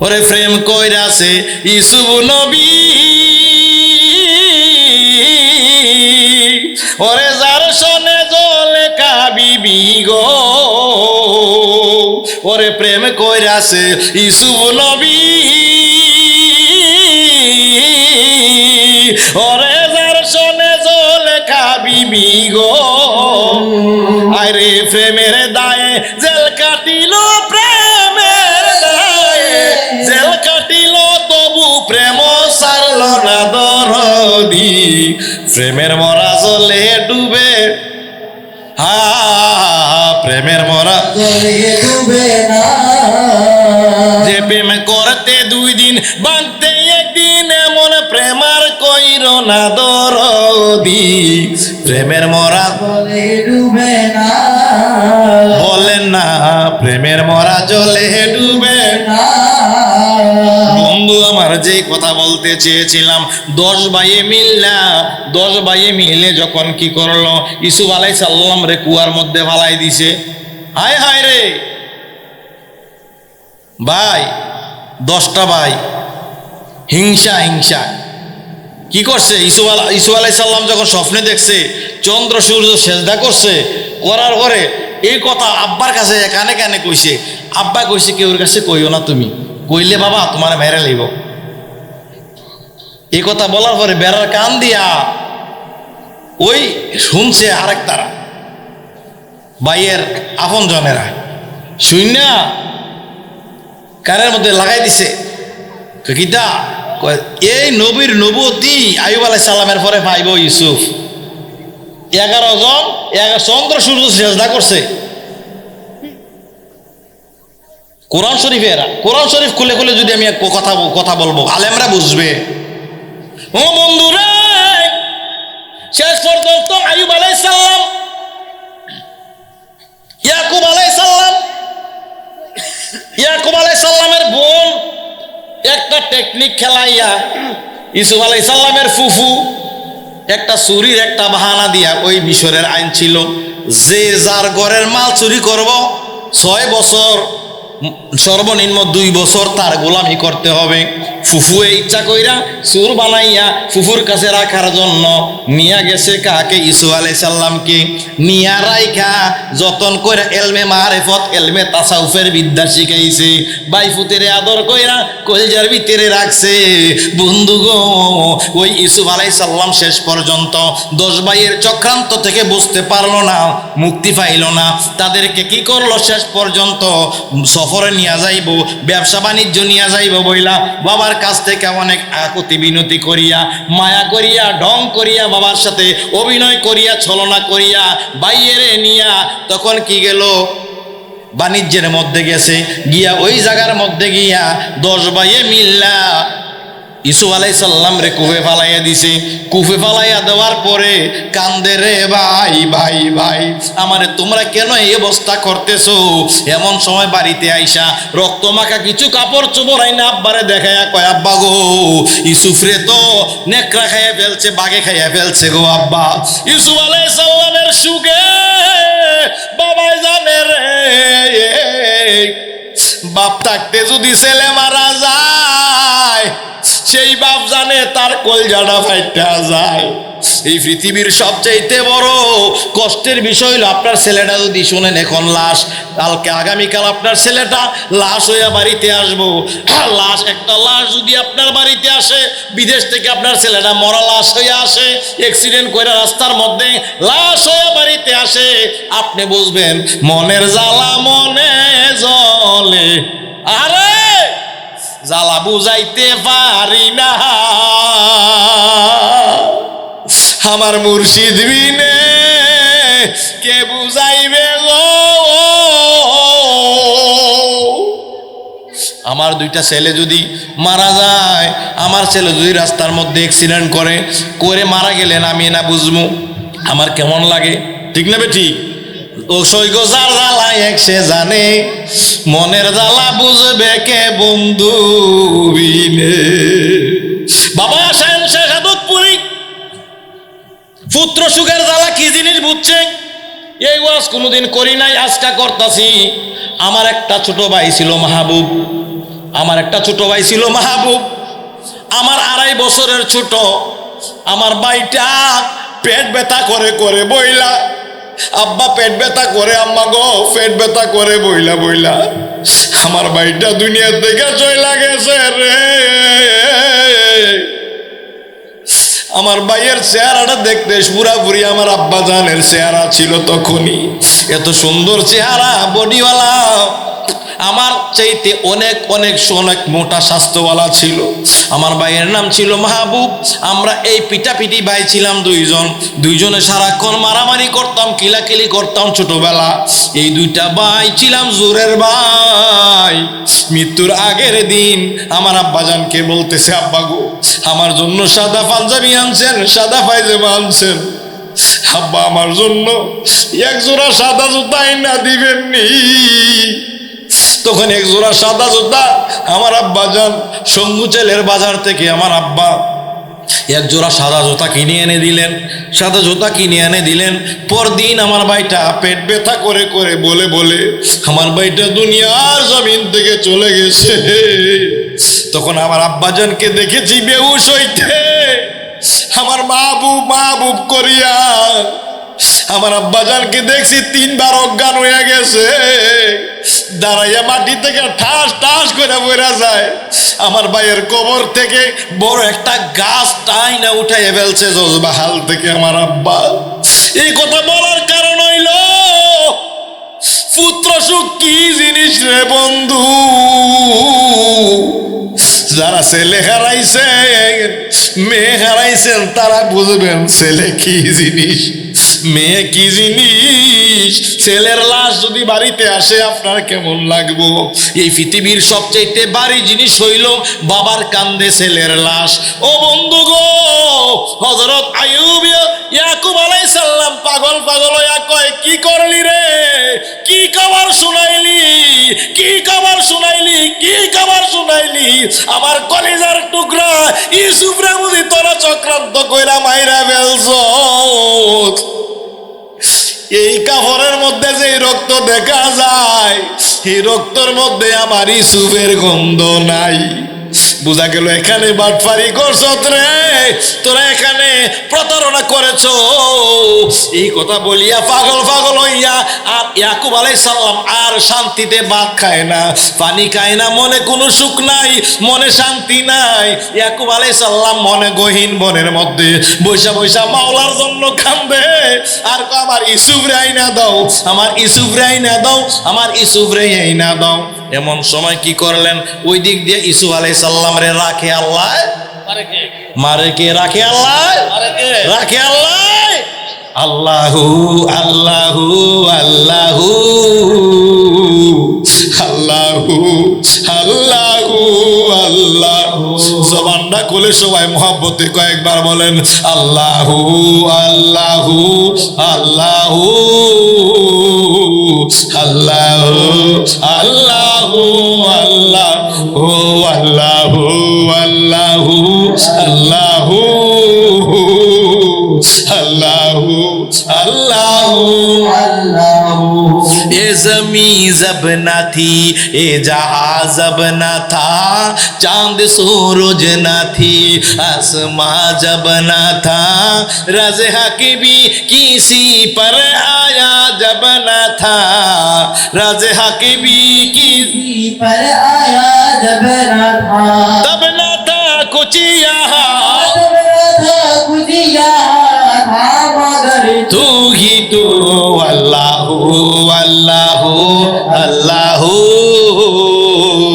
ওরে প্রেম কইরাছে ইসুব নবী। ওরে যার সনে জলে কাবিবি গো। ওরে প্রেম কইরাছে ইসুব নবী। ওরে যার সনে জলে কাবিবি গো। আরে প্রেমের দায়ে জেল প্রেমের মরা জলে ডুবে। হা প্রেমের মরা ডুবে না। যে প্রেম করতে দুই দিন বাঁধতে একদিন এমন প্রেমার কইর না দর দি প্রেমের মরা জলে ডুবে না। যে কথা বলতে চেয়েছিলাম, দশ ভাইয়ে মিললা, দশ ভাইয়ে মিলে যখন কি করল? ইসুফ আলাই সাল্লাম রে কুয়ার মধ্যে ফালাই দিছে। হায় হায় রে! ভাই, দশটা ভাই। হিংসা হিংসা। কি করছে? ইসুফ আলা সাল্লাম যখন স্বপ্নে দেখছে, চন্দ্র, সূর্য সেজদা করছে, করার পরে এই কথা আব্বার কাছে কানে কানে কইছে। আব্বা কইছে, কেউর কাছে কইও না তুমি। কইলে বাবা, তোমার মেরে লইব। এই কথা বলার পরে বেড়ার কান দিয়া ওই শুনছে আরেক তারা। বাইয়ের আপন জনেরা শুইনা কানের মধ্যে লাগাই দিছে। কিতা? এই নবীর নবতী আয়ুব আলাই সালামের পরে পাইব ইউসুফ। এগারো জন, এগারো চন্দ্র সূর্য চেষ্টা করছে। কোরআন শরীফে এরা কোরআন শরীফ খুলে খুলে যদি আমি কথা কথা বলব, আলেমরা বুঝবে। ও বন্ধুরা, শেষ পর্যন্ত আয়ুব আলাই সাল্লাম ইয়াকুব আলাই সাল্লাম ইয়াকুব আলাই সাল্লামের বোন, একটা টেকনিক খেলাইয়া ইসুফ আলাই সাল্লামের ফুফু, একটা চুরির একটা বাহানা দিয়া ওই মিশরের আইন ছিল, যে যার ঘরের মাল চুরি করব, ছয় বছর সর্বনিম্ন দুই বছর তার গোলামি করতে হবে। ফুফুয়ে ইচ্ছা কইরা সুর বানাইয়া ফুফুর কাছে রাখার জন্য নিয়া গেছে কাকে? ইসু আলাই সাল্লামকে নিয়া রাইখা যতন করে এলমে মারেফত, এলমে তাসাউফের বিদ্যা শিখাইছে। বাইফুতেরে আদর কইরা কলজার ভিতরে রাখছে। বন্ধু গো, ওই ইসুফ আলাই সাল্লাম শেষ পর্যন্ত দশ ভাইয়ের চক্রান্ত থেকে বুঝতে পারল না, মুক্তি পাইল না। তাদেরকে কি করল শেষ পর্যন্ত? সফরে নিয়ে যাইব, ব্যবসা বাণিজ্য নিয়ে যাইব বইলা বাবার কাছ থেকে অনেক আকতি বিনতি করিয়া, মায়া করিয়া, ঢং করিয়া বাবার সাথে অভিনয় করিয়া, ছলনা করিয়া বাইয়েরে নিয়া তখন কি গেল? বাণিজ্যের মধ্যে গেছে। গিয়া ওই জায়গার মধ্যে গিয়া দশ বাইয়ে মিল্লা। ইসু আলাই সাল্লাম রে কুফে ফালাইয়া দিছে। কুফে ফালাইয়া দেওয়ার পরে কান্দে রে ভাই ভাই ভাই, আমারে তোমরা কেন এই অবস্থা করতেছো? এমন সময় বাড়িতে আইসা রক্ত মাখা কিছু কাপড় চোপড় আইনা আব্বারে দেখায়া কয়, আব্বা গো ইসুফরে তো নেকড়া খাইয়া ফেলছে বাগে খাইয়া ফেলছে গো আব্বা। ইসু আলাই সাল্লামের সুগে বাবাই জানে রে, বাপ থাকতে যদি ছেলে মারা যায় সেই বাপ জানে তার কলজাটা ফাইটা যায়। এই পৃথিবীর সবচাইতে বড় কষ্টের বিষয় হলো আপনার ছেলেটা যদি শুনেন, এখন লাশ, কালকে, আগামীকাল আপনার ছেলেটা লাশ হইয়া বাড়িতে আসব। আর লাশ, একটা লাশ যদি আপনার বাড়িতে আসে, বিদেশ থেকে আপনার ছেলেটা মরা লাশ হইয়া আসে অ্যাক্সিডেন্ট করে রাস্তার মধ্যে লাশ হইয়া বাড়িতে আসে, আপনি বুঝবেন, মনের জ্বালা মনে জলে আরে! জ্বালা বুঝাইতে পারি না। আমার মুর্শিদ বিনে কে বুঝাইবে গো? আমার দুইটা ছেলে যদি মারা যায়, আমার ছেলে যদি রাস্তার মধ্যে অ্যাক্সিডেন্ট করে করে মারা গেলেন আমি না বুঝব? আমার কেমন লাগে? ঠিক না বে ঠিক? ও সৈগ যার জ্বালা এক সে জানে, মনের জ্বালা বুঝবে কে বন্ধু বিনে। বাবা আসেন শেখাদতপুরি পুত্র সুখের জ্বালা কি জিনিস বুঝছে? এই ওয়াজ কোনোদিন করি নাই, আজকা করতাছি। আমার একটা ছোট ভাই ছিল মাহবুব। আমার একটা ছোট ভাই ছিল মাহবুব। আমার আড়াই বছরের ছোট। আমার ভাইটা পেট ব্যথা করে করে বইলা আব্বা পেট ব্যথা করে, আম্মা গো, পেট ব্যথা করে, বইলা বইলা। আমার বাড়িটা দুনিয়ার থেকে চইলা গেছে রে। আমার ভাইয়ের চেহারাটা দেখতে পুরাপুরি আমার আব্বা জানের চেহারা ছিল তখনই। এত সুন্দর চেহারা, বডিওয়ালা। আমার চাইতে অনেক অনেক অনেক মোটা স্বাস্থ্যওয়ালা ছিল। আমার ভাইয়ের নাম ছিল মাহবুব। আমরা এই পিটাপিটি ভাই ছিলাম দুইজন। দুইজনে সারাক্ষণ মারামারি করতাম, কিলাকিলি করতাম ছোটবেলা। এই দুইটা ভাই ছিলাম জোরের ভাই। মৃত্যুর আগের দিন আমার আব্বাজানকে বলতেছে, আব্বা গো, আমার জন্য সাদা পাঞ্জাবি আনছেন, সাদা পায়জামা আনছেন। আব্বা আমার জন্য এক জোড়া সাদা জুতা না দিবেননি। তখন এক জোড়া সাদা জুতা, আমার আব্বা যান সঙ্গুচেলের বাজার থেকে, আমার আব্বা এক জোড়া সাদা জুতা কিনে এনে দিলেন, সাদা জুতা কিনে এনে দিলেন। পরদিন আমার ভাইটা পেট ব্যথা করে করে বলে বলে, আমার ভাইটা দুনিয়ার জমিন থেকে চলে গেছে। তখন আমার আব্বাজানকে দেখেছি বেহুশ হইতে। আমার মাহবুব মাহবুব করিয়া আমার আব্বাজানকে দেখছি তিনবার অজ্ঞান হয়ে গেছে। দাঁড়াইয়া মাটি থেকে ঠাস ঠাস করে বেরা যায়। আমার ভাইয়ের কবর থেকে বড় একটা গাছ টাইনা উঠাইয়া ফেলছে জজবাহাল থেকে আমার আব্বা। এই কথা বলার কারণ হইল, পুত্র সুখ কি জিনিস রে বন্ধু? যারা ছেলে হারাইছেন, মেয়ে হারাইছেন, তারা বুঝবেন ছেলে কি জিনিস। মেয়ে কি জিনিস? ছেলের লাশ যদি বাড়িতে আসে, আপনার কেমন লাগবো? এই পৃথিবীর সবচেয়ে বাড়ি জিনিস হইল বাবার কান্দে ছেলের লাশ। ও বন্ধু গো হজরত ইয়াকুব আলাই সাল্লাম পাগল পাগল কয়, কি করলি রে? কি খাবার শুনাইলি? কি খাবার শুনাইলি? কি খাবার শুনাইলি? আমার কলেজার টুকরা ইউসুফ রে বুঝি তোরা চক্রান্ত কইরা মাইরা ফেলছ। এই কাপড়ের মধ্যে যে রক্ত দেখা যায় এই রক্তর মধ্যে আমার ইসুফের গন্ধ নাই। বুঝা গেল, এখানে বাটফারি করছ রে তোরা এখানে প্রতারণা করেছ। এই কথা বলিয়া পাগল পাগল হইয়া আর ইয়াকুব আলাই সাল্লাম আর শান্তিতে ভাত খায় না। পানি খায় না, মনে কোনো সুখ নাই, মনে শান্তি নাই। ইয়াকুব আলাই সাল্লাম মনে গহীন বনের মধ্যে বৈশা বৈশা মাওলার জন্য কান্দে। আর আমার ইসুফ রে আইনা দাও, আমার ইসুফ রে আইনা দাও, আমার ইসুফ রে আইনা দাও। এমন সময় কি করলেন? ওই দিক দিয়ে ইসু আলাই সাল্লাম রে, রাখে আল্লাহ। মারে কে? রাখে আল্লাহ। রাখে আল্লাহ আল্লাহু। আল্লাহু আল্লাহু আল্লাহু। আল্লাহু আল্লাহু। জবানটা খুলে সবাই মহাব্বতে কয়েকবার বলেন আল্লাহু আল্লাহু আল্লাহু আল্লাহু আল্লাহু আল্লাহু আল্লাহু আল্লাহু আল্লাহু আল্লাহু আল্লাহু আল্লাহু जमी जब न थी ए जहाँ जब न था चाँद सूरज न थी आसमां जब न था रज हक भी किसी पर आया जब न था रज हक भी किसी पर आया जब ना था। तब न था कुछ यहाँ जब ना था कुछ यहाँ था मगर तू ही तू अल्लाह अल्लाह अल्लाह।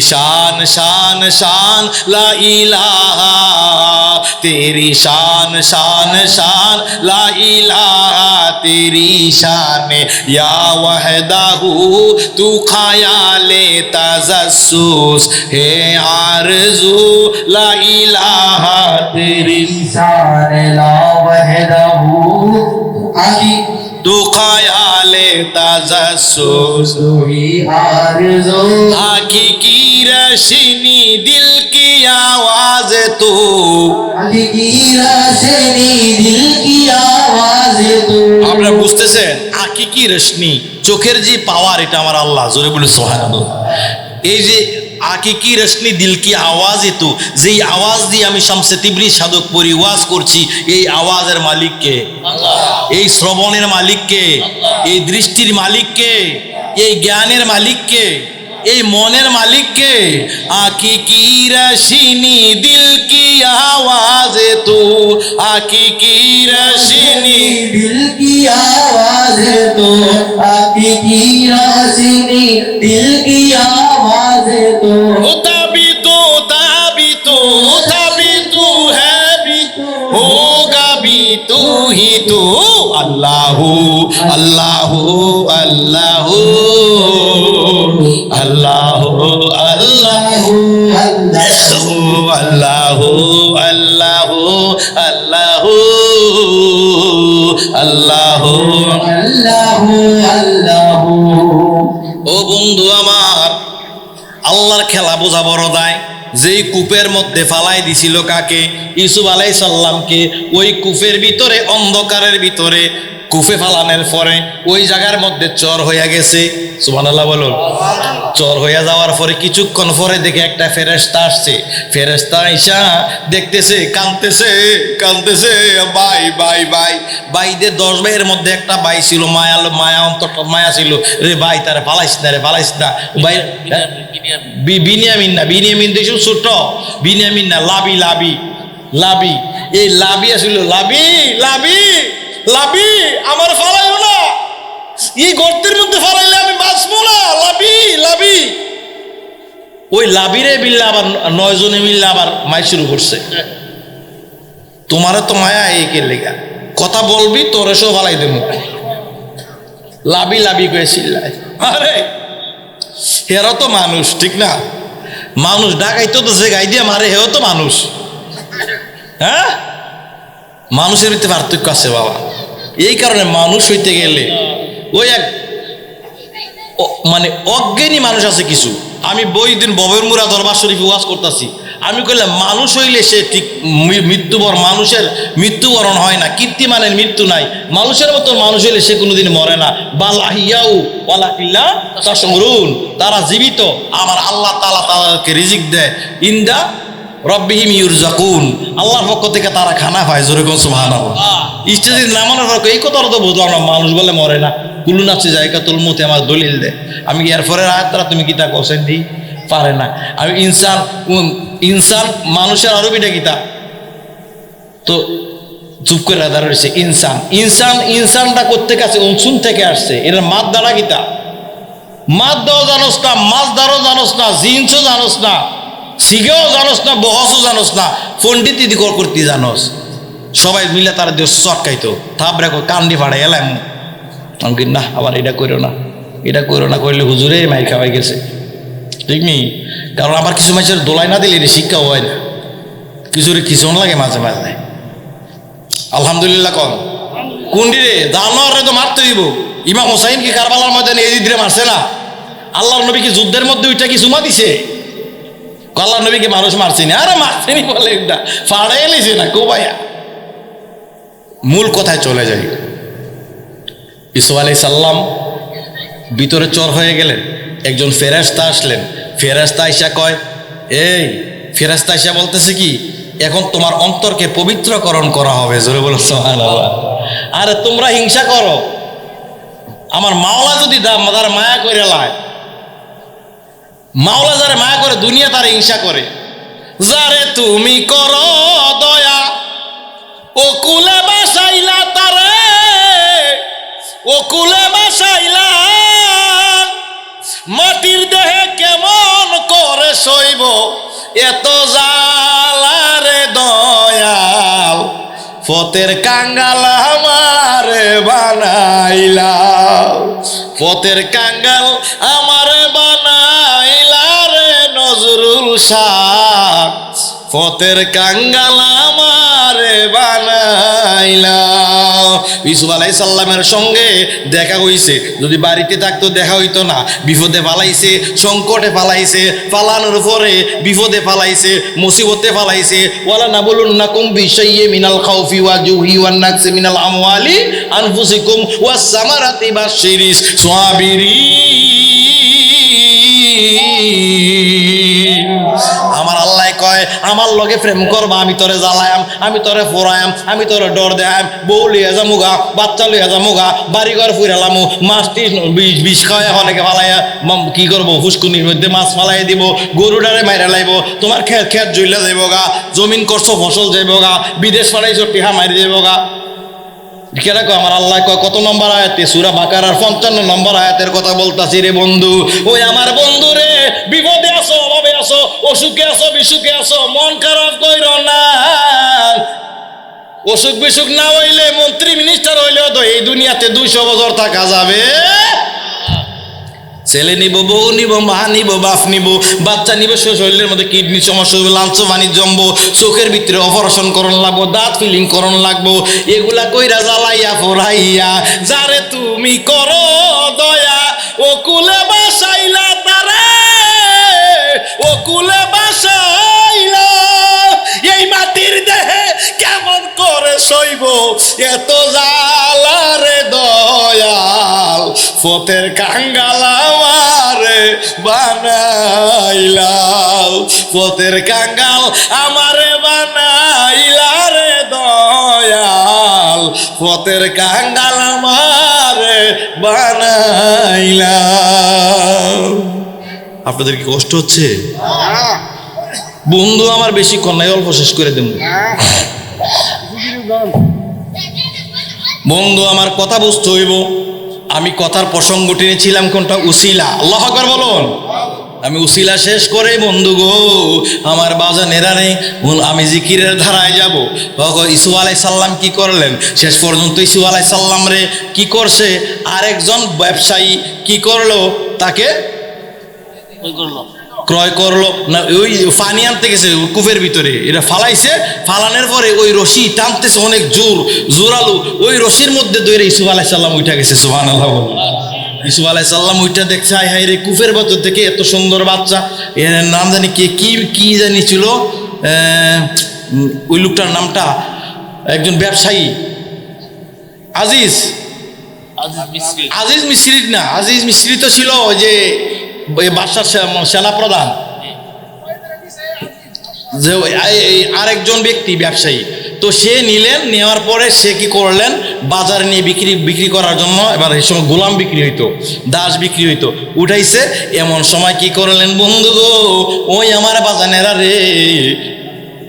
শান শান শান, লা ইলাহা। তেরি শান শান শান, লা ইলাহা। তেরি শান ইয়া ওয়াহদাহু, তু খায়ালে তাজাসসুস হে আরজু, লা ইলাহা। তেরি শান লা ওয়াহদাহু, আদি দুখায়ালে তাজাসুস। হুই আরজু হাকিকি রশনি দিল কি আওয়াজ তু? হাকিকি রশনি দিল কি আওয়াজ তু আপনারা বুঝতেছেন হাকিকি রশনি চোখের যে পাওয়ার এটা আমার আল্লাহ, জোরে বলি সুবহানাল্লাহ। এই যে আকি আকিকি রশনি দিলকি আওয়াজ এতু যেই আওয়াজ দিয়ে আমি শামসে তিবরি সাধক পরি ওয়াজ করছি, এই আওয়াজের মালিককে আল্লাহ এই শ্রবণের মালিককে, এই দৃষ্টির মালিককে, এই জ্ঞানের মালিককে, এই মনের মালিককে আঁকি কি রশিনি দিল কি আওয়াজ তু আঁকি কি রশিনি দিল কি আওয়াজ তু আকি কি রশিনি দিল কি আওয়াজ আল্লাহ আল্লাহ আল্লাহ আল্লাহ আল্লাহ আল্লাহ আল্লাহ আল্লাহ আল্লাহ। ও বন্ধু আমার আল্লাহর খেলা বোঝা বড় দায়। যেই কূপের মধ্যে ফালাই দিছিল কাকে? ইসুফ আলাই সাল্লামকে ওই কূপের ভিতরে অন্ধকারের ভিতরে কূপে ফালানের পরে ওই জায়গার মধ্যে চর হইয়া গেছে। সুবহানাল্লাহ বলুন। চর হইয়া যাওয়ার পরে কিছুক্ষণ পরে দেখে একটা ফেরেস্তা আসছে। ফেরেস্তা আইসা দেখতেছে কানতেছে কানতেছে বাই বাই বাই বাইদের দশ ভাইয়ের মধ্যে একটা বাই ছিল, মায়া মায়া অন্তর মায়া ছিল। রে ভাই, তার পালাইস না, রে পালাইস না। ভাই বি- বিনিয়ামিন না, বিনিয়ামিন দেশ ছোট বিনিয়ামিন না, লাবি লাবি লাবি। এই লাবি আসিল, লাবি লাবি লাবি, আমার ফালাইও না। এই গর্তের মধ্যে ফালাইলে আমি বাঁচবো না। লাবি লাবি। ওই লাবিরে মিললে আবার নয় জনে মিললে আবার মাই শুরু করছে। তোমারও তো মায়া এই কে লেগা। কথা বলবি, তোরে সব ফালাই দেবো। লাবি লাবি করে চিল্লায়। আরে, হেরা তো মানুষ, ঠিক না? মানুষ ডাকাইতো তো যে গাই দিয়ে মারে, হেও তো মানুষ। হ্যাঁ? মানুষের ভিতরে পার্থক্য আছে, বাবা। এই কারণে মানুষ হইতে গেলে ওই এক মানে অজ্ঞানী মানুষ আছে কিছু। আমি বই দিন ববের মুরা দরবার শরীফ ওয়াজ করতেছি। আমি কইলাম, মানুষ হইলে সে ঠিক মৃত্যুবর মানুষের মৃত্যুবরণ হয় না কীর্তিমানের মৃত্যু নাই। মানুষের মতো মানুষ হইলে সে কোনোদিন মরে না। বাল্লাহিয়াউ ওয়ালাকিল্লা তাসমরুন তারা জীবিত। আমার আল্লাহ তালা তাদেরকে রিজিক দেয়। ইন্দা রব্বিহিম ইউরজাকুন। আল্লাহর পক্ষ থেকে তারা খানা পায় জোরে কোন সুবহানাল্লাহ। স্টেজের নামানোর পর এই কথাটা তো বুঝলাম না মানুষ বলে মরে না। কুলু নাচে জায়গা তুল মুতে আমার দলিল দে। আমি এরপরে আয়াতটা তুমি কিতা কোসেন দি? পারে না। আমি ইনসান ইনসান মানুষের আরবিটা কিতা তো চুপ করে দাঁড়া রয়েছে ইনসান। ইনসান ইনসানটা করতে কাছে অংশুন থেকে আসছে। এর মাত দ্বারা কিতা মাত দাও জানোস না মাছ দ্বারও জানোস না জিন্সও জানোস না। সিগেও জানোস না, বহসও জানোস না, পণ্ডিত কর করতে জানোস। সবাই মিলে তারা দিয়ে চটকাইতো থাপ রেখো কান্দি ফাড়াই এলাম। আমি না আবার এটা করো না। এটা করো না করলে হুজুরে মাই খাওয়াই গেছে। ঠিক নি? কারণ আবার কিছু মানুষের দোলাই না দিলে এটা শিক্ষাও হয় না। কিছুরে কিচন লাগে মাঝে মাঝে। আলহামদুলিল্লাহ কম। কোনটি রে তো মারতে দিব ইমাম হোসাইন কি কারবালার ময়দানে এই দিদিরে মারছে না? আল্লাহর নবী কি যুদ্ধের মধ্যে ওইটা কি চুমা দিছে? আল্লাহর নবীকে মানুষ মারছেনি। আরে মারছেনি বলে এটা। ফাড়াই এলেছে না কোবাইয়া মূল কথায় চলে যাই। ইসু আলাই সাল্লাম ভিতরে চর হয়ে গেলেন। একজন ফেরাস্তা আসলেন। ফেরাস্তা আইসা কয়, এই ফেরাস্তা আইসা বলতেছে কি, এখন তোমার অন্তরকে পবিত্রকরণ করা হবে। জোরে বলো। আরে তোমরা হিংসা করো। আমার মাওলা যদি দা- তার মায়া করে লায় মাওলা যারে মায়া করে, দুনিয়া তার হিংসা করে। যারে তুমি করো দয়া, ও কুলে বাসাইলা তারে, ও কুলে বাসাইলা, মাটির দেহে কেমন করে সইব, এত জালারে দয়াল, ফতের কাঙ্গাল আমারে বানাইলা ফতের কাঙ্গাল আমারে রে নজরুল শাহ। ফতের কাঙ্গাল আমার বানাইলাম ইসুফ আলাই সাল্লামের সঙ্গে দেখা হইছে। যদি বাড়িতে থাকতো, দেখা হইতো না। বিপদে পালাইছে সংকটে পালাইছে পালানোর পরে বিপদে পালাইছে মুসিবতে পালাইছে ওয়ালা না বলুন না কুম বিশাইয়ে মিনাল খাউফি ওয়া জুহি ওয়ান নাকসি মিনাল আমওয়ালি আনফুসিকুম ওয়াস সামারাতি বাশশিরিস সাবিরিন আমার আল্লাহ কয়, আমার লগে প্রেম করবা, আমি তোরে জ্বালায়াম, আমি তোরে ফোরায়াম, আমি তোরে ডর দেয়াম বউ লিয়া যামুগা, বাচ্চা লিয়া যামুগা বাড়ি ঘর ফুরালামু মাছটি বিষ বিষ খাওয়া অনেকে ফালাইয়া কি করব? ফুসকুনির মধ্যে মাছ ফালাই দিব, গরুডারে মাইরা লাইব, তোমার খেত খেত জুইলা যাইব গা জমিন করছ, ফসল যাইব গা বিদেশ ফালাইছো টিহা মারি যাইব গা কেনা কয় আমার আল্লাহ কয়, কত নম্বর আয়াতে? সুরা বাকার পঞ্চান্ন নম্বর আয়াতের কথা বলতাছি রে বন্ধু। ওই আমার বন্ধু রে, বিপদে আসো অভাবে আসো অসুখে আসো বিসুখে আসো মন খারাপ কইর না। অসুখ বিসুখ না হইলে মন্ত্রী মিনিস্টার হইলেও তো এই দুনিয়াতে দুইশো বছর থাকা যাবে। ছেলে নিব, বউ নিব, মা নিব, বাপ নিব, বাচ্চা নিব, সে শরীরের মধ্যে কিডনি সমস্যা লাঞ্চ পানি জমবো, চোখের ভিতরে অপারেশন করণ লাগবো, দাঁত ফিলিং করণ লাগবো, এগুলা কইরা জ্বালাইয়া, ফোরাইয়া, যারে তুমি করো দয়া ও কুলে বাসাইলা তারে ও কুলে বাসাইলা, এই মাটির দেহে কেমন করে সইব, এত জালারে ফতের কাঙ্গালামারে বানাইলাও। ফতের কাঙ্গাল আমারে বানাইলা রে দয়াল। ফতের কাঙ্গাল আমারে বানাইলাও আপনাদের কি কষ্ট হচ্ছে? বন্ধু আমার বেশি কন্যায় অল্প শেষ করে দেব। বন্ধু আমার কথা বুঝতে হইব। আমি কথার প্রসঙ্গ টেনেছিলাম কোনটা? উসিলা। আল্লাহ আকবার বলুন। আমি উসিলা শেষ করে, বন্ধু গো, আমার বাজা নেরানে আমি জিকিরের ধারায় যাব। ইসু আলাই সাল্লাম কি করলেন? শেষ পর্যন্ত ইসু আলাই সাল্লাম রে কি করছে? আরেকজন ব্যবসায়ী কি করল? তাকে ক্রয় করল। না ওই পানি আনতে গেছে কূপের ভিতরে। এটা ফালাইছে ফালানোর পরে ওই রশি টানতেছে অনেক জোর জোরালো। ওই রশির মধ্যে দইরে ইসুফ আলাই সাল্লাম উঠা গেছে সুহান আল্লাহ ইসুফ আলাই সাল্লাম ওইটা দেখছে হাই হাই রে কূপের ভেতর থেকে এত সুন্দর বাচ্চা। এর নাম জানি কে কি কি জানি ছিল? ওই লোকটার নামটা একজন ব্যবসায়ী। আজিজ। আজিজ মিস্ত্রি না আজিজ মিস্ত্রি তো ছিল ওই যে বাদশার সে- সেনা প্রধান যে আরেকজন ব্যক্তি ব্যবসায়ী। তো সে নিলেন, নেওয়ার পরে সে কি করলেন? বাজারে নিয়ে বিক্রি বিক্রি করার জন্য এবার এই সময় গোলাম বিক্রি হইতো, দাস বিক্রি হইতো। উঠাইছে, এমন সময় কি করলেন বন্ধু গো? ওই আমার বাজানেরা রে।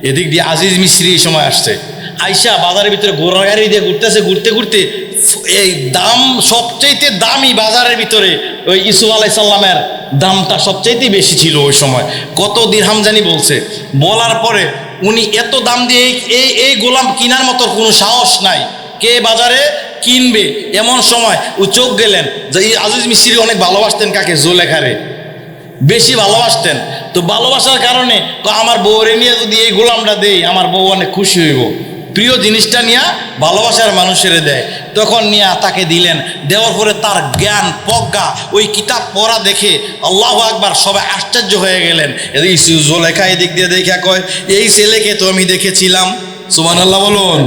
এদিক দিয়ে আজিজ মিস্ত্রি এই সময় আসছে। আইসা বাজারের ভিতরে ঘোড়া গাড়ি দিয়ে ঘুরতেছে, ঘুরতে ঘুরতে এই দাম সবচাইতে দামি বাজারের ভিতরে ওই ইসু আলাই সাল্লামের দামটা সবচাইতে বেশি ছিল ওই সময়। কত দিরহাম জানি বলছে। বলার পরে উনি এত দাম দিয়ে এই- এই গোলাম কেনার মতো কোনো সাহস নাই। কে বাজারে কিনবে? এমন সময় ও চোখ গেলেন যে এই আজিজ মিস্ত্রি অনেক ভালোবাসতেন কাকে? জোলেখারে। বেশি ভালোবাসতেন। তো ভালোবাসার কারণে ক, আমার বউরে নিয়ে যদি এই গোলামটা দেই, আমার বউ অনেক খুশি হইব। প্রিয় জিনিসটা নিয়ে ভালোবাসার মানুষের দেয়। তখন নিয়ে তাকে দিলেন দেওয়ার পরে তার জ্ঞান প্রজ্ঞা ওই কিতাব পড়া দেখে আল্লাহ আকবার সবাই আশ্চর্য হয়ে গেলেন। এদিকে এই দিক দিয়ে দেখা কয় এই ছেলেকে তো আমি দেখেছিলাম। সুমান আল্লাহ বলুন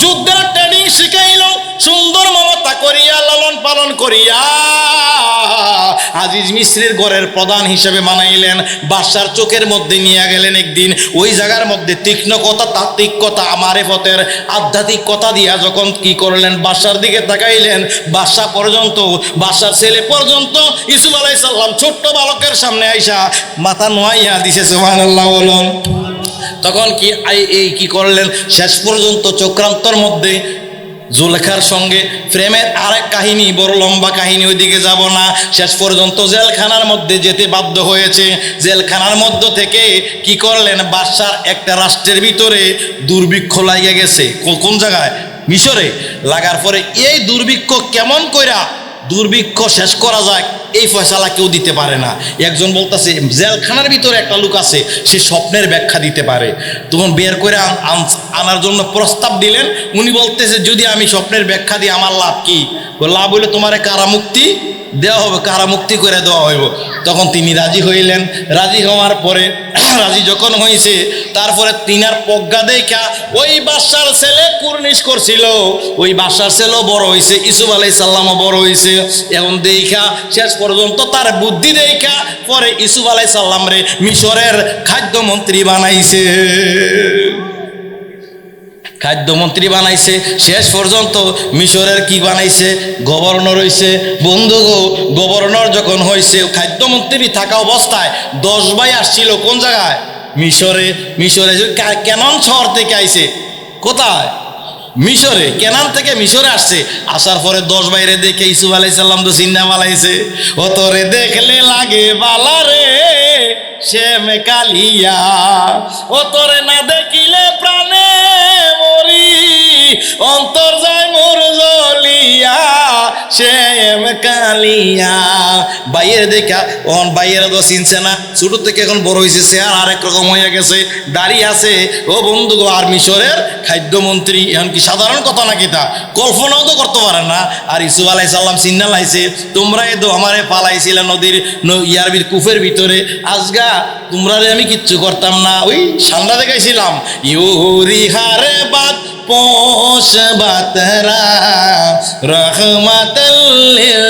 যুদ্ধের ট্রেনিং শিখাইল সুন্দর মমতা করিয়া, লালন পালন করিয়া আজিজ মিশ্রের ঘরের প্রধান হিসেবে বানাইলেন বাদশার চোখের মধ্যে নিয়ে গেলেন একদিন। ওই জায়গার মধ্যে তীক্ষ্ণকতা তাত্ত্বিকতা মারেফতের আধ্যাত্মিকতা দিয়া যখন কি করলেন, বাদশার দিকে তাকাইলেন। বাসা পর্যন্ত, বাদশার ছেলে পর্যন্ত ইসুফ আলাই সাল্লাম ছোট্ট বালকের সামনে আইসা মাথা নোয়াইয়া দিছে সুহান আল্লাহ বলুন। তখন কি এই কি করলেন? শেষ পর্যন্ত চক্রান্তর মধ্যে জুলেখার সঙ্গে প্রেমের আরেক কাহিনী, বড় লম্বা কাহিনী, ওইদিকে যাব না। শেষ পর্যন্ত জেলখানার মধ্যে যেতে বাধ্য হয়েছে। জেলখানার মধ্য থেকে কি করলেন? বাদশার একটা রাষ্ট্রের ভিতরে দুর্ভিক্ষ লাগিয়ে গেছে। কোন জায়গায়? মিশরে। লাগার পরে এই দুর্ভিক্ষ কেমন কইরা দুর্ভিক্ষ শেষ করা যায়? এই ফয়সালা কেউ দিতে পারে না। একজন বলতেছে, জেলখানার ভিতরে একটা লোক আছে, সে স্বপ্নের ব্যাখ্যা দিতে পারে। তখন বের করে আন- আন- আনার জন্য প্রস্তাব দিলেন। উনি বলতেছে, যদি আমি স্বপ্নের ব্যাখ্যা দিই, আমার লাভ কি? লাভ হইলে তোমার কারামুক্তি দেওয়া হবে, কারামুক্তি করে দেওয়া হইব। তখন তিনি রাজি হইলেন। রাজি হওয়ার পরে, রাজি যখন হয়েছে তারপরে তিনার প্রজ্ঞা দেখা ওই বাসার ছেলে কুর্নিশ করছিল। ওই বাসার ছেলেও বড় হয়েছে ইসুফ আলাই সাল্লামও বড় হয়েছে এখন দেখা শেষ পর্যন্ত তার বুদ্ধি দেখা, পরে ইসুফ আলাই সাল্লাম রে মিশরের খাদ্যমন্ত্রী বানাইছে। খাদ্যমন্ত্রী বানাইছে, শেষ পর্যন্ত মিশরের কি বানাইছে? গভর্নর হইছে। বন্ধু গভর্নর যখন হয়েছে খাদ্যমন্ত্রী থাকা অবস্থায় দশ ভাই আসছিল কোন জায়গায়? মিশরে। মিশরে যে কা- কেনন শহর থেকে আইছে? কোথায়? মিশরে, কেনান থেকে মিশরে আসছে। আসার পরে দশ বাইরে দেখে ইসুফ আলাইসাল্লাম তো চিন্তা মালাইছে ও তোরে দেখলে লাগে বালা রে শ্যাম কালিয়া ও তোরে না দেখিলে প্রাণে মরি। অন্তর যায় মোর জ্বলিয়া শ্যাম কালিয়া। বাইয়ের দেখা অন বাইয়ের তো চিনছে না। ছোট থেকে এখন বড় হয়েছে আর আরেক রকম হয়ে গেছে। দাঁড়িয়ে আছে, ও বন্ধু গো, আর মিশরের খাদ্যমন্ত্রী। এখন কি সাধারণ কথা নাকি তা কল্পনাও তো করতে পারে না। আর ইসুফ আলাই সাল্লাম চিন্না লাইছে, তোমরা এ তো আমারে পালাইছিলে নদীর ইয়ার কুফের ভিতরে। আজগা তোমরা রে আমি কিচ্ছু করতাম না। ওই সান্ডা দেখাইছিলাম। ইউরি হারে বাত পোষ বাতরা রহমাতাল্লিল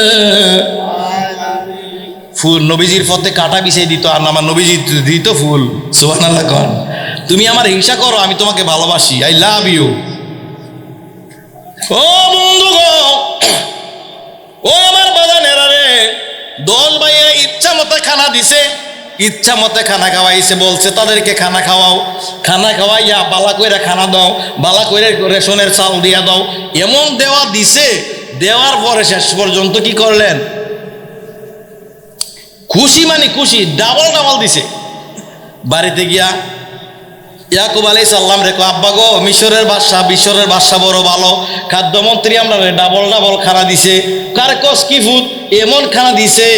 ফুল নবীজির পথে কাটা বিছাই দিত, আর আমার নবীজি দিত ফুল। সুবান আল্লাহ তুমি আমার হিংসা করো, আমি তোমাকে ভালোবাসি। আই লাভ ইউ ও বন্ধু গো ও আমার বাজানেরা রে, দল ভাইয়ের ইচ্ছা মতো খানা দিছে। ইচ্ছা মতে খানা খাওয়াইছে, বলছে, তাদেরকে খানা খাওয়াও। খানা খাওয়াইয়া বালা কইরা খানা দাও, বালা কইরে রেশনের চাল দিয়া দাও। এমন দেওয়া দিছে, দেওয়ার পরে শেষ পর্যন্ত কি করলেন? খুশি মানে খুশি, ডাবল ডাবল দিছে। বাড়িতে গিয়া, ইয়াকুব আলাই সাল্লাম রেখো আব্বা গো, মিশরের বাদশা মিশরের বাদশা বড় ভালো। খাদ্যমন্ত্রী আমরা ডাবল ডাবল খানা দিছে। কার কস কি ফুট এমন খানা দিছে,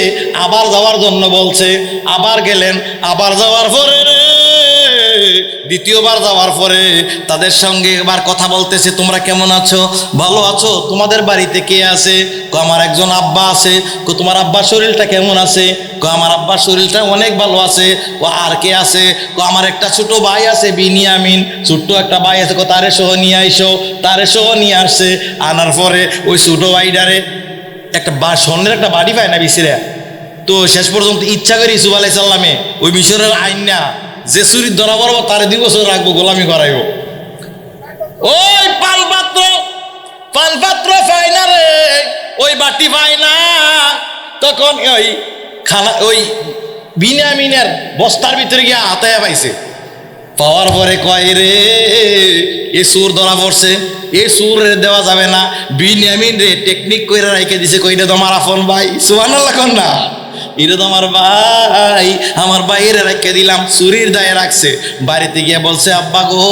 আবার যাওয়ার জন্য বলছে, আবার গেলেন, আবার যাওয়ার পরে, দ্বিতীয়বার যাওয়ার পরে তাদের সঙ্গে এবার কথা বলতেছে, তোমরা কেমন আছো? ভালো আছো। তোমাদের বাড়িতে কে আছে? কো আমার একজন আব্বা আছে। কো তোমার আব্বার শরীরটা কেমন আছে? কো আমার আব্বার শরীরটা অনেক ভালো আছে। কো আর কে আছে? কো আমার একটা ছোট ভাই আছে, বিনিয়ামিন। ছোট্ট একটা ভাই আছে। কো তারে সহ নিয়ে আইসো। তারে সহ নিয়ে আসছে। আনার পরে ওই ছোট ভাইটারে একটা বা স্বর্ণের একটা বাড়ি পায় না বিসিরা। তো শেষ পর্যন্ত ইচ্ছা করি ইসুফ আলাই সাল্লামে ওই মিশরের আইন না, যে চুরি ধরা পড়ব তারে দুই বছর রাখব, গোলামি করাইব। ওই পান পাত্র পান পাত্র পাই না রে, ওই বাটি পাই না। তখন ওই খানা ওই বিনামিনের বস্তার ভিতরে গিয়ে হাতায় পাইছে। পাওয়ার পরে কয় রে, এ সুর ধরা পড়ছে। এ সুর রে দেওয়া যাবে না বিনিয়ামিন রে টেকনিক কইরা রাইকে দিছে, কই কইটা তোমার আপন ভাই? সুবহানাল্লাহ কোন না। এটা তো আমার ভাই, আমার বাইরে রেখে দিলাম চুরির দায়ে রাখছে। বাড়িতে গিয়ে বলছে, আব্বা গো,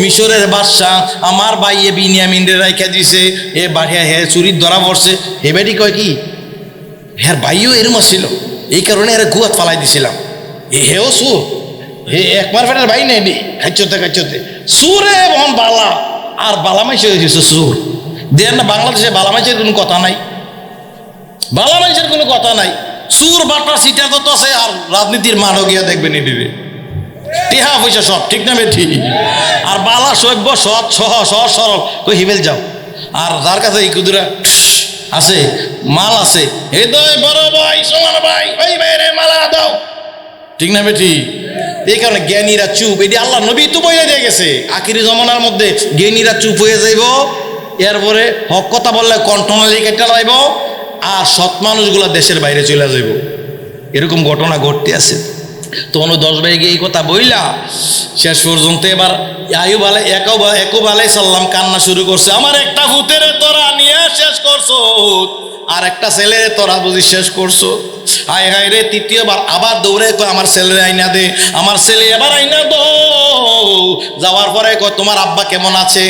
মিশরের বাদশা আমার ভাই এ বিনিয়ামিন রে রেখে দিছে। এ বাড়িয়া হে চুরির ধরা পড়ছে। হে বেটি কয় কি? হ্যাঁ ভাইও এরম ছিল এই কারণে এরা গুয়াত ফালাই দিছিলাম। এ হেও সুর হে একবার ফেটার ভাই নেই নি, খাইচতে খাইচতে। সুরে মন বালা আর বালামাইছে হয়েছে সুর দেন না, বাংলাদেশে বালামাইছের কোনো কথা নাই। বালামাইছের কোনো কথা নাই। সুর বাটা সিটা তো আছে আর রাজনীতির মাঠও গিয়া দেখবেন এটিরে টেহা পয়সা সব, ঠিক না ঠিক আর বালা সভ্য, সৎ, সহ, সহজ, সরল, কই হিবেল যাও। আর যার কাছে এই কুদুরা, আছে, মাল আছে তো বড় ভাই সোনার ভাই, ওই ভাই রে মালা দাও। ঠিক না বেটি? এই কারণে জ্ঞানীরা চুপ। এটি আল্লাহ নবী তো বইয়া দিয়ে গেছে। আখিরি জমানার মধ্যে জ্ঞানীরা চুপ হয়ে যাইব। এরপরে হক কথা বললে কণ্ঠনালী কেটে লাইব আর সৎ মানুষগুলো দেশের বাইরে চলে যাইব। এরকম ঘটনা ঘটতে আছে। তখন ওই দশ ভাই গিয়ে এই কথা বইলা, শেষ পর্যন্ত এবার আয়ুব আলাই একও একব আলাই সাল্লাম কান্না শুরু করছে, আমার একটা ভূতের তোরা নিয়ে শেষ করছ, আর একটা ছেলে তোরা বুঝি শেষ করছ। হায় হায় রে, তৃতীয়বার আবার দৌড়ে কয়, আমার ছেলের আইনা দে, আমার ছেলে এবার আইনা দো। যাওয়ার পরে কয়, তোমার আব্বা কেমন আছে?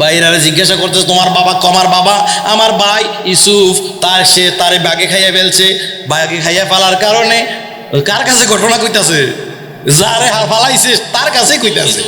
বাইরারে জিজ্ঞাসা করতেছে, তোমার বাবা কমার বাবা? আমার ভাই ইসুফ তার সে তারে বাগে খাইয়া ফেলছে। বাগে খাইয়া ফেলার কারণে কার কাছে ঘটনা কইতাছে? যারে হার ফালাইছে তার কাছে কইতাছে।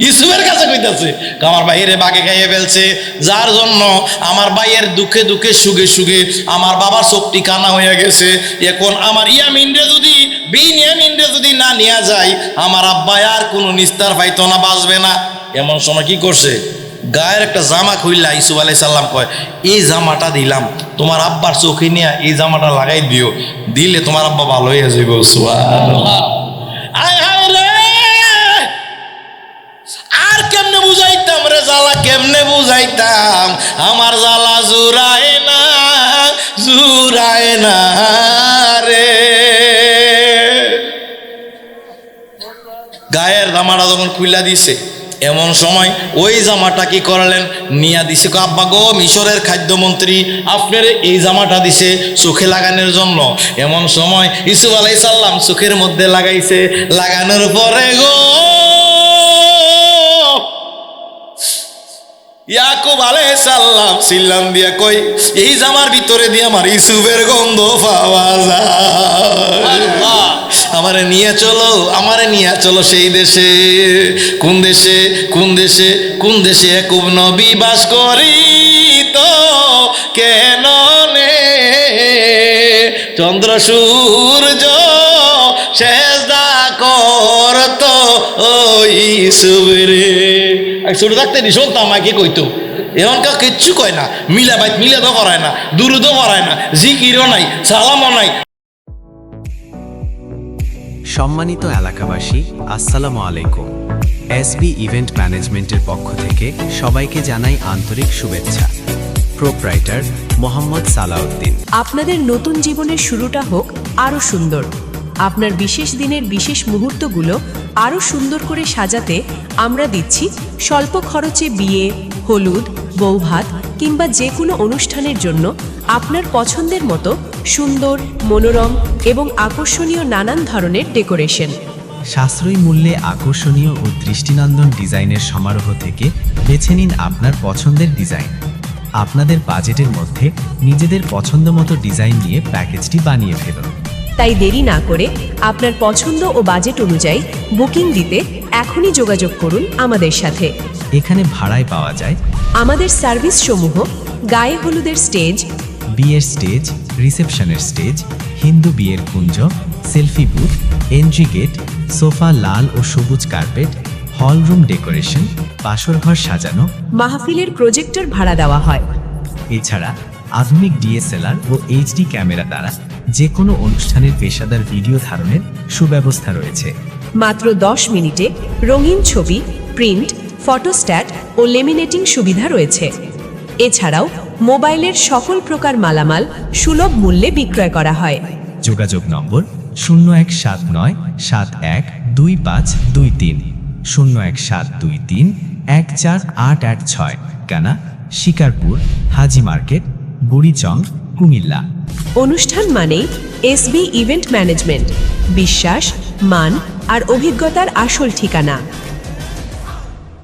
ইসুফের কাছে। কইতাছে। আমার বাইরে বাগে খাইয়ে ফেলছে। যার জন্য আমার ভাইয়ের দুঃখে দুঃখে সুগে সুগে আমার বাবার চোখটি কানা হয়ে গেছে। এখন আমার ইয়ামিনরে যদি বিন ইয়ামিনরে যদি না নেওয়া যায় আমার আব্বাই আর কোনো নিস্তার পাইতো না বাঁচবে না। এমন সময় কি করছে? গায়ের একটা জামা খুললা ইসুফ আলাই সাল্লাম কয়, এই জামাটা দিলাম, তোমার আব্বার চোখে নিয়ে এই জামাটা লাগাই দিও, দিলে তোমার আব্বা ভালো হয়ে রে! আর কেমনে রে জ্বালা, কেমনে আমার জ্বালা জুরায় না জুরায় না রে। গায়ের জামাটা যখন খুইলা দিছে এমন সময় ওই জামাটা কি করালেন? নিয়া দিছে আব্বা গো, মিশরের খাদ্যমন্ত্রী, আপনার এই জামাটা দিছে চোখে লাগানোর জন্য। এমন সময় ইসুফ আলাই সাল্লাম চোখের মধ্যে লাগাইছে, লাগানোর পরে গো ইয়াকুব আলাইহিস সালাম সিল্লাম দিয়া কই এই জামার ভিতরে দিয়ে আমার ইসুফের গন্ধ পাওয়া যায়। আমারে নিয়ে চলো আমারে নিয়ে চলো সেই দেশে। কোন দেশে কোন দেশে কোন দেশে একুব নবী বাস করি তো কেন নে? চন্দ্র সূর্য শেষদা করতো ওই সুবরে ছোট থাকতে নি শুনতাম মাকে কইতো। এমনকার কিচ্ছু কয় না। মিলা বাইত মিলা তো করায় না দুরুদও করায় না জিকিরও নাই সালামও নাই। সম্মানিত এলাকাবাসী আসসালামু আলাইকুম। এসবি ইভেন্ট ম্যানেজমেন্টের পক্ষ থেকে সবাইকে জানাই আন্তরিক শুভেচ্ছা। প্রোপ্রাইটার মোহাম্মদ সালাউদ্দিন। আপনাদের নতুন জীবনের শুরুটা হোক আরও সুন্দর। আপনার বিশেষ দিনের বিশেষ মুহূর্তগুলো আরও সুন্দর করে সাজাতে আমরা দিচ্ছি স্বল্প খরচে বিয়ে, হলুদ, বৌভাত কিংবা যে কোনো অনুষ্ঠানের জন্য আপনার পছন্দের মতো সুন্দর, মনোরম এবং আকর্ষণীয় নানান ধরনের ডেকোরেশন। সাশ্রয়ী মূল্যে আকর্ষণীয় ও দৃষ্টিনন্দন ডিজাইনের সমারোহ থেকে বেছে নিন আপনার পছন্দের ডিজাইন। আপনাদের বাজেটের মধ্যে নিজেদের পছন্দ মতো ডিজাইন নিয়ে প্যাকেজটি বানিয়ে ফেলুন। তাই দেরি না করে আপনার পছন্দ ও বাজেট অনুযায়ী বুকিং দিতে এখনই যোগাযোগ করুন আমাদের সাথে। এখানে ভাড়ায় পাওয়া যায়। আমাদের সার্ভিস সমূহ গায়ে হলুদের স্টেজ বিয়ের স্টেজ রিসেপশনের স্টেজ হিন্দু বিয়ের কুঞ্জ selfie booth entry gate sofa লাল ও সবুজ কার্পেট হল রুম ডেকোরেশন বাসর ঘর সাজানো। মাহফিলের প্রজেক্টর ভাড়া দেওয়া হয়। এছাড়া আধুনিক ডিএসএলআর ও এইচডি ক্যামেরা দ্বারা যে কোনো অনুষ্ঠানের পেশাদার ভিডিও ধারণের সুব্যবস্থা রয়েছে। মাত্র দশ মিনিটে রঙিন ছবি প্রিন্ট ফটোস্ট্যাট ও লেমিনেটিং সুবিধা রয়েছে। এছাড়াও মোবাইলের সকল প্রকার মালামাল সুলভ মূল্যে বিক্রয় করা হয়। যোগাযোগ নম্বর শূন্য এক সাত নয় সাত এক দুই পাঁচ দুই তিন শূন্য এক সাত দুই তিন এক চার আট আট ছয় কানা শিকারপুর হাজি মার্কেট বুড়িচং কুমিল্লা। অনুষ্ঠান মানে এসবি ইভেন্ট ম্যানেজমেন্ট। বিশ্বাস মান আর অভিজ্ঞতার আসল ঠিকানা।